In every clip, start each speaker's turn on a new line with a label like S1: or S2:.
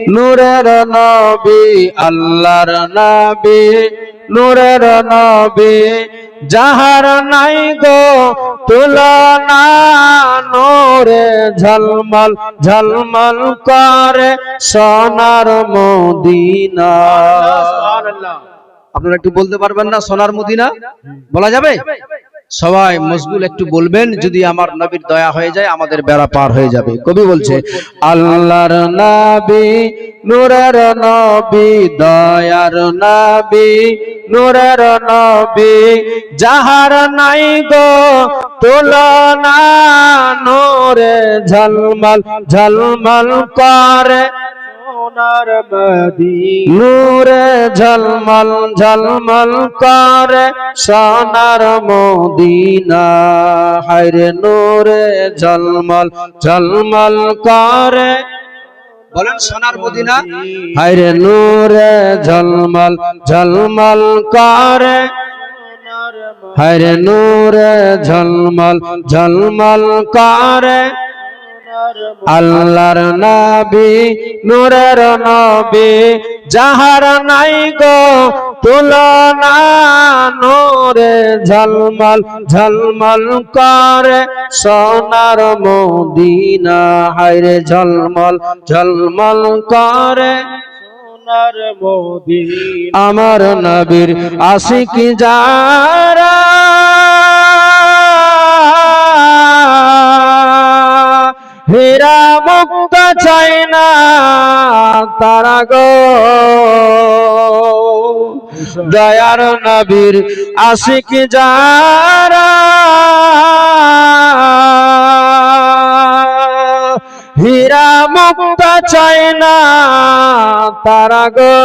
S1: নূরের নবী আল্লাহর নবী নূরের নবী যাহার নাই গো তুলনা নূরে ঝলমল ঝলমল করে সোনার মদিনা। আপনারা একটু বলতে পারবেন না সোনার মদিনা? বলা যাবে? সবাই মশগুল একটু বলবেন, যদি আমার নবীর দয়া হয়ে যায়, আমাদের বেড়া পার হয়ে যাবে। কবি বলছে, আল্লাহর নবী, নূরের নবী, দয়ার নবী, নূরের নবী, যাহার নাই গো তুলনা, নূরে ঝলমল ঝলমল করে
S2: সোনার
S1: নূরে ঝলমল ঝলমল করে সোনার মদিনা। হায়রে নূরে ঝলমল ঝলমল করে বলেন সোনার মদিনা। হায়রে নূরে ঝলমল ঝলমল করে। হায়রে নূরে ঝলমল ঝলমল করে। আল্লাহর নবী। নূরের নবী যাহার নাই গো তুলনা নূরে ঝলমল ঝলমল করে সোনার মদিনা। হায়রে ঝলমল ঝলমল করে
S2: সোনার মদিনা।
S1: আমার নবীর আশিক যারা হীরা মুক্ত চাই না তারা গো। দয়ার নবীর আশিক যারা হীরা মুক্ত চাই না তারা গো।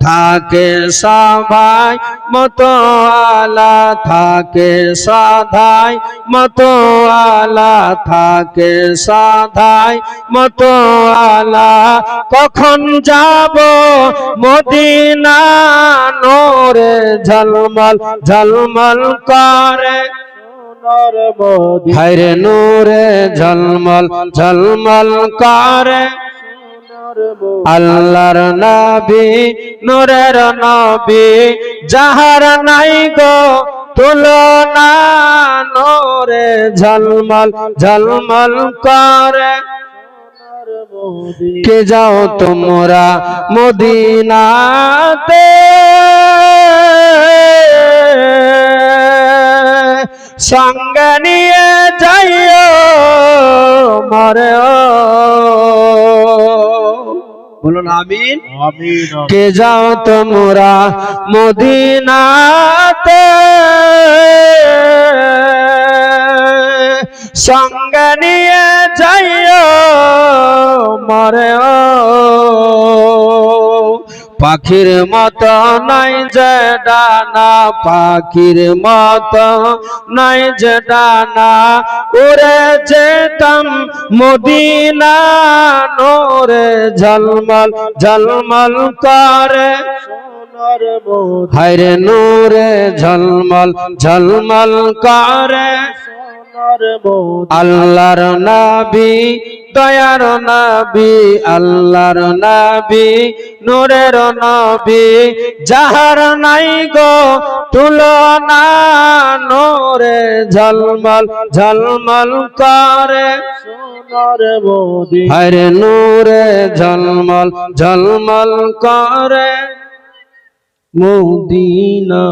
S1: থাকে সবাই মতো আলা থাকে সাধাই মতো আলা থাকে সাধাই মতো আলা কখন যাব মদিনা নোরে ঝলমল ঝলমল করে। হায়রে নূরে ঝলমল ঝলমল করে। আল্লাহর নবী, নূরের নবী, যাহার নাই গো তুলনা, নূরে ঝলমল ঝলমল করে। কে যাও তোমরা মদিনাতে? সঙ্গে নিয়ে যাইও মরে বলুন আমিন।
S2: আমিন
S1: কে যাও তোমরা মদিনাতে? সঙ্গে নিয়ে যাইও মরে পাখির মত নাই যে ডানা পাখির মত নাই যে ডানা। উড়ে যেতাম মদিনা নোরে ঝলমল ঝলমল করে।
S2: মদিনা।
S1: হায়রে নূরে ঝলমল ঝলমল করে। আল্লাহর নাবি দয়ার নাবি আল্লাহর নাবি নূরের নবী। যাহার নাই গো তুলনা নূরে ঝলমল ঝলমল করে। হরে নূরে ঝলমল ঝলমল করে। মদিনা।